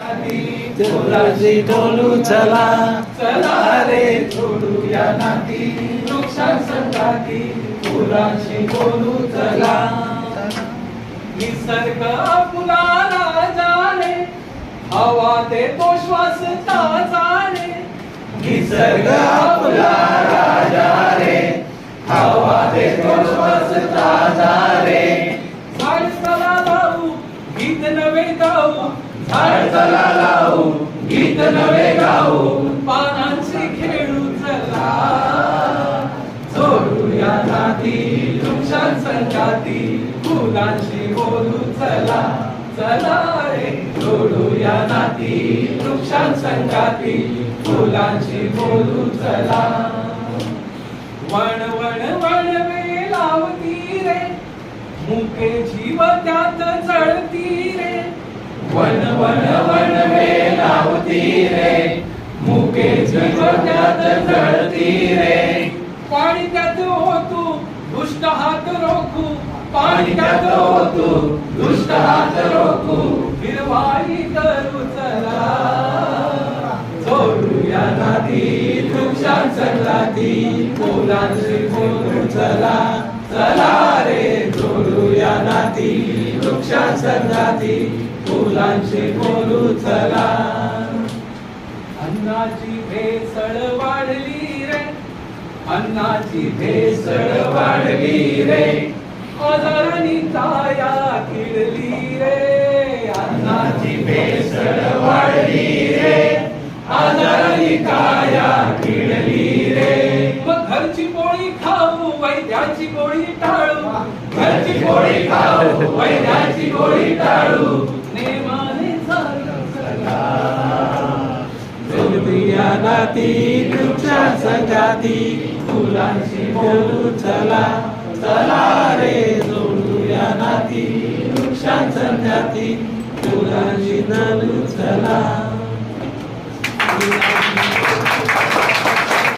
फुलाची डोलू चला. चला रे जोडूया नाती. नुकसान वृक्षांसाठी फुलाची बोलू चला. निसर्ग फुलाला जाणे. हवा ते तो श्वास ताजाने निसर्ग फुलाला जाणे. हवा ते तो श्वास ताजाने झाड चला लावू गीत नवे गाऊ. झाड लावू गीत नवे गाऊ पानांची खेळू चला. जोडूया नाती वृक्षांसंगाती फुलांची बोलू चला. चला रे जोडूया नाती वृक्षांसंगाती फुलांची बोलू चला. वण वण वणवे लावती रे. मुके जीव त्यातच पाणी त्यात होतो दुष्ट हात रोखू. पाणी त्यात होतू दुष्ट हात रोखू. हिरवाई करू चला. जोडूया नाती वृक्षांसंगाती फुलांची बोलू चला. चला रे जोडूया नाती वृक्षांसंगाती फुलांची बोलू चला. अन्नाची भेसळ वाढली रे. अन्नाची भेसळ वाढली रे. आजारांनी ताया किडली रे. अन्नाची भेसळ वाढली रे. आजारांनी काया किडली रे. मग घरची पोळी खाऊ वैद्याची गोळी टाळू. घरची पोळी खाऊ वैद्याची गोळी टाळू. जोडूया नाती वृक्षा संगाती. फुलांची बोलू चला. चला रे जोडूया नाती. तुमच्या संघाती फुलांशी नलू चला.